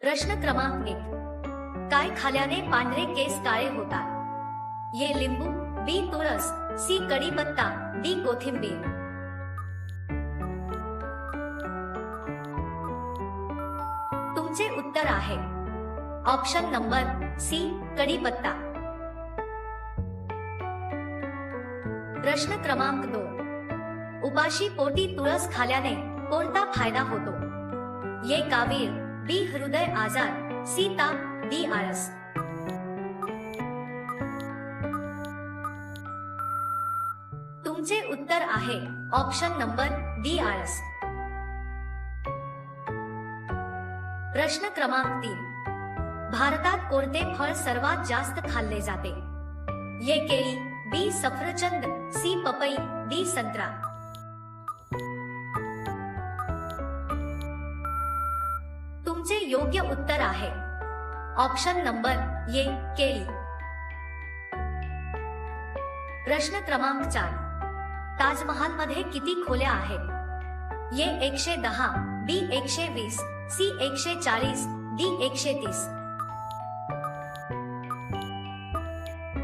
प्रश्न क्रमांक एक. काय खाल्याने पांढरे केस काळे होतात? ये लिंबू बी तुळस सी कढीपत्ता डी कोथिंबीर. तुमचे उत्तर आहे. ऑप्शन नंबर सी कढीपत्ता. प्रश्न क्रमांक दोन. उपाशी पोटी तुळस खाल्याने कोणता फायदा होतो? ये कावीळ बी हृदय आजार सी ताप डी आळस. तुमचे उत्तर आहे ऑप्शन नंबर डी आळस. प्रश्न क्रमांक तीन. भारतात कोणते फळ सर्वात जास्त खाल्ले जाते? ये केळी बी सफरचंद सी पपई डी संत्रा. तुमचे योग्य उत्तर आहे. ऑप्शन नंबर ये केळी. प्रश्न क्रमांक चार. ताजमहाल मध्ये किती खोल्या आहेत? ये एकशे दहा, बी एकशे वीस, सी एकशे चाळीस, डी एकशे तीस.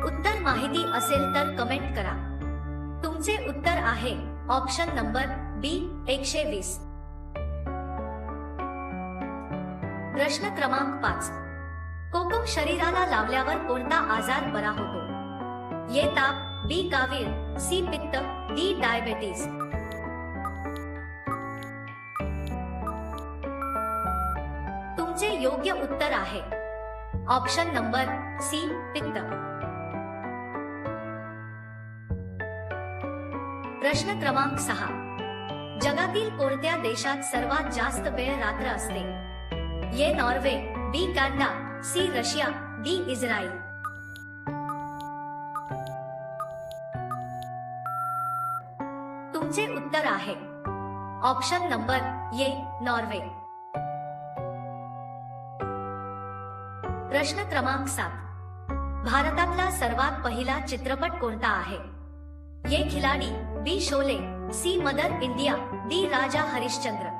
उत्तर माहिती असेल तर कमेंट करा. तुमचे उत्तर आहे. ऑप्शन नंबर बी एकशे वीस. प्रश्न क्रमांक पाच. कोकम शरीराला लावल्यावर कोणता आजार बरा होतो? ये ताप बी कावीळ सी पित्त डी डायबेटीज. तुमचे योग्य उत्तर आहे. ऑप्शन नंबर सी पित्त. प्रश्न क्रमांक सहा. जगातील कोणत्या देशात सर्वात जास्त वेळ रात्र असते? A Norway B Canada C Russia D Israel तुमचे उत्तर आहे. Option number A Norway. प्रश्न क्रमांक सात. भारतातला सर्वात पहिला चित्रपट कोणता आहे? A Khiladi B Sholay C Mother India D Raja Harishchandra.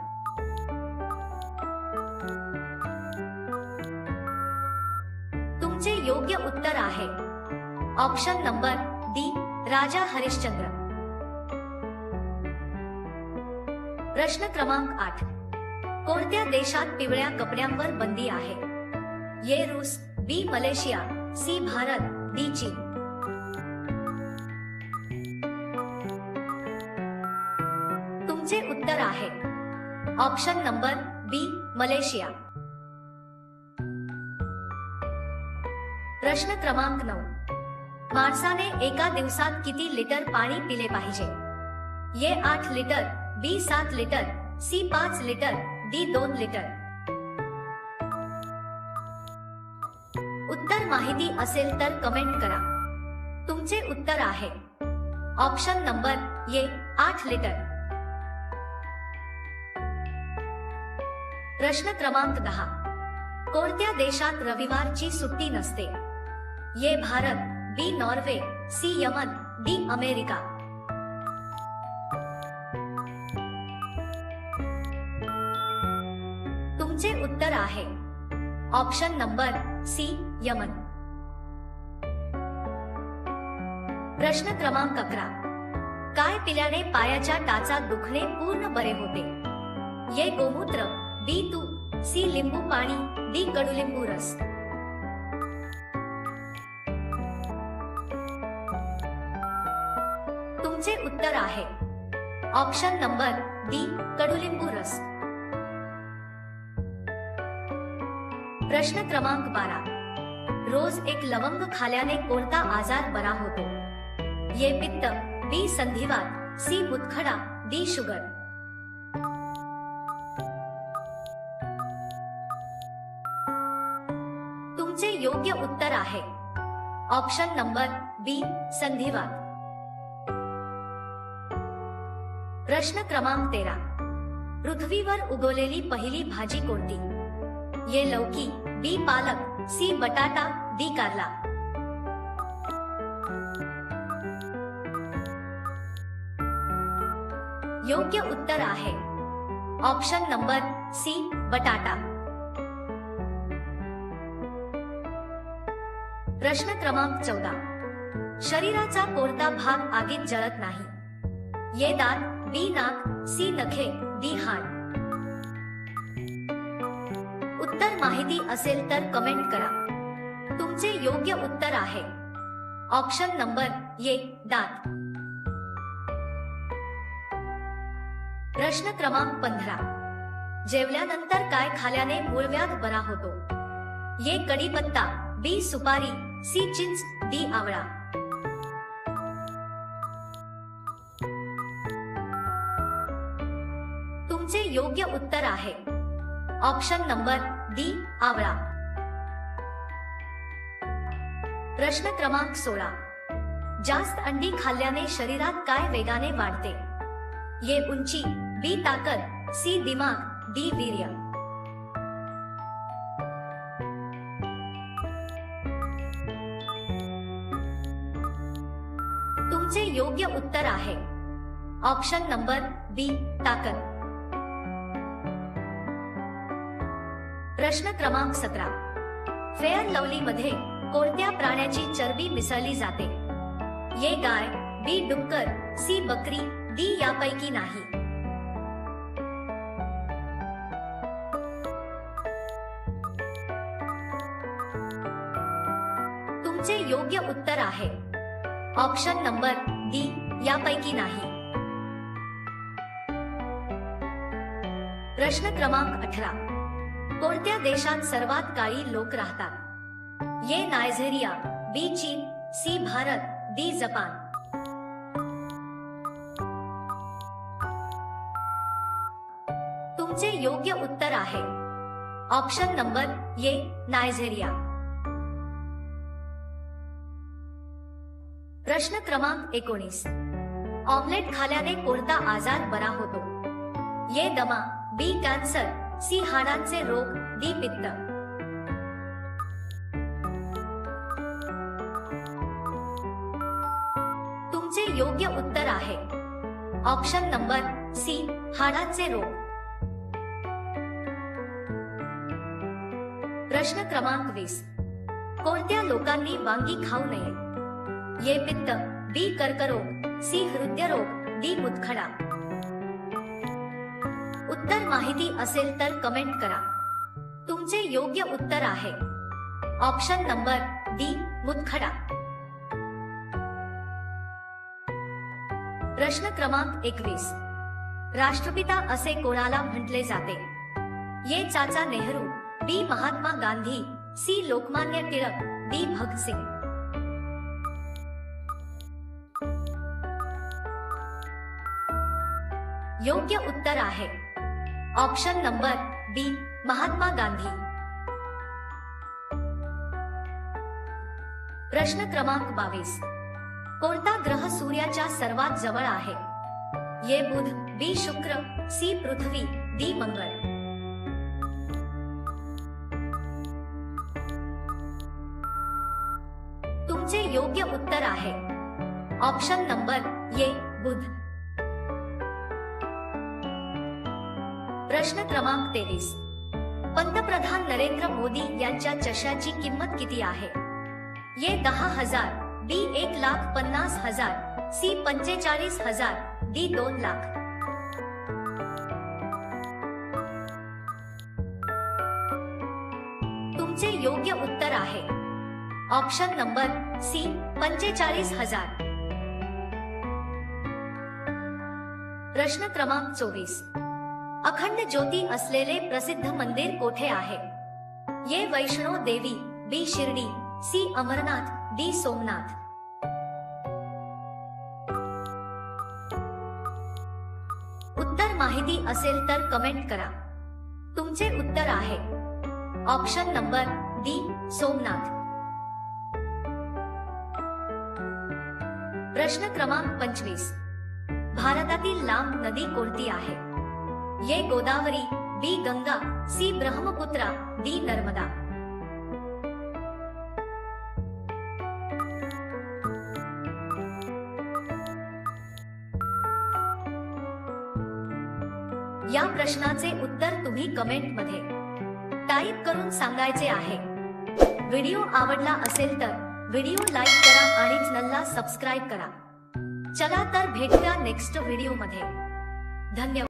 तुमचे योग्य उत्तर आहे. Option number D Raja Harishchandra. प्रश्न क्रमांक आठ. कोणत्या देशात पिवळ्या कपड्यांवर बंदी आहे? ये रूस B Malaysia C Bharat D चीन. तुमचे उत्तर आहे. Option number B Malaysia. प्रश्न क्रमांक नऊ. माणसाने एका दिवसात किती लिटर पाणी पिले पाहिजे? ये आठ लिटर बी सात लिटर सी पाच लिटर डी दोन लिटर. उत्तर माहिती असेल तर कमेंट करा. तुमचे उत्तर आहे. ऑप्शन नंबर ये आठ लिटर. प्रश्न क्रमांक दहा. कोणत्या देशात रविवारची सुट्टी नसते? A Bharat B Norway C Yemen D America. तुमचे उत्तर आहे. Option number C Yemen. प्रश्न क्रमांक अकरा. काय पिल्याने पायाच्या टाचा दुखणे पूर्ण बरे होते? ये गोमूत्र बी तू सी लिंबू पाणी डी कडुलिंबू रस. उत्तर आहे. ऑप्शन नंबर डी कडुलिंबू रस प्रश्न क्रमांक बारा. रोज एक लवंग खाल्याने कोणता आजार बरा होतो? ये पित्त बी संधिवात सी मुतखडा डी शुगर. तुमचे योग्य उत्तर आहे. ऑप्शन नंबर बी संधिवात. प्रश्न क्रमांक तेरा. पृथ्वीवर उगवलेली पहिली भाजी कोणती? ये लौकी बी पालक सी बटाटा डी कारला. योग्य उत्तर आहे. ऑप्शन नंबर सी बटाटा. प्रश्न क्रमांक चौदा. शरीराचा कोणता भाग आगीत जळत नाही? ये दात बी नाक सी नखे डी हाड. उत्तर माहिती असेल तर कमेंट करा. तुमचे योग्य उत्तर आहे. ऑप्शन नंबर ये दात. प्रश्न क्रमांक पंधरा. जेवल्यानंतर काय खाल्याने मूळव्याध बरा होतो? ये कढीपत्ता बी सुपारी सी चिंच डी आवळा. योग्य उत्तर आहे. ऑप्शन नंबर डी आवळा. प्रश्न क्रमांक सोळा. जास्त अंडी खाल्ल्याने शरीरात काय वेगाने वाढते? ये उंची बी ताकद सी दिमाग डी वीर्य. तुमचे योग्य उत्तर आहे. ऑप्शन नंबर बी ताकद. प्रश्न क्रमांक सतरा. फेअर लवली मध्ये कोणत्या प्राण्याची चरबी मिसळली जाते? ये गाय बी डुक्कर सी बकरी डी यापैकी नाही. तुमचे योग्य उत्तर आहे. ऑप्शन नंबर डी यापैकी नाही. प्रश्न क्रमांक अठरा. कोणत्या देशात सर्वात काळी लोक राहतात? ये नायझेरिया बी चीन सी भारत डी जपान. तुमचे योग्य उत्तर आहे. ऑप्शन नंबर ये नायझेरिया प्रश्न क्रमांक एकोणीस. ऑमलेट खाल्याने कोणता आजार बरा होतो? ये दमा बी कॅन्सर सी हाडांचे रोग डी पित्त. तुमचे योग्य उत्तर आहे. ऑप्शन नंबर सी हाडांचे रोग. प्रश्न क्रमांक वीस. कोणत्या लोकांनी वांगी खाऊ नये? ये पित्त बी कर्करोग सी हृदयरोग डी मुतखडा उत्तर माहिती असेल तर कमेंट करा. तुमचे योग्य उत्तर आहे. ऑप्शन नंबर डी मुतखडा. प्रश्न क्रमांक एकवीस. राष्ट्रपिता असे कोणाला म्हटले जाते? A Chacha Nehru B Mahatma Gandhi C Lokmanya Tilak D Bhagat Singh. योग्य उत्तर आहे. Option number B Mahatma Gandhi. प्रश्न क्रमांक बावीस. कोणता ग्रह सूर्याच्या सर्वात जवळ आहे? ये बुध बी शुक्र सी पृथ्वी डी मंगळ तुमचे योग्य उत्तर आहे. ऑप्शन नंबर ये बुध. प्रश्न क्रमांक तेवीस. पंतप्रधान नरेंद्र मोदी यांच्या चष्याची किंमत किती आहे? ये दहा हजार बी एक लाख पन्नास हजार सी पंचेचाळीस हजार डी दोन लाख. तुमचे योग्य उत्तर आहे. ऑप्शन नंबर सी पंचेचाळीस हजार. प्रश्न क्रमांक चोवीस. अखंड ज्योती असलेले प्रसिद्ध मंदिर कोठे आहे? A Vaishno Devi B. Shirdi C. Amarnath D. Somnath. उत्तर माहिती असेल तर कमेंट करा. तुमचे उत्तर आहे. Option number D Somnath. प्रश्न क्रमांक पंचवीस. भारतातील लांब नदी कोणती आहे? A Godavari B Ganga C Brahmaputra D Narmada. या प्रश्नाचे उत्तर तुम्ही कमेंटमध्ये टाईप करून सांगायचे आहे. व्हिडिओ आवडला असेल तर व्हिडिओ लाईक करा आणि चॅनलला सबस्क्राईब करा. चला तर भेटूया नेक्स्ट व्हिडिओमध्ये धन्यवाद.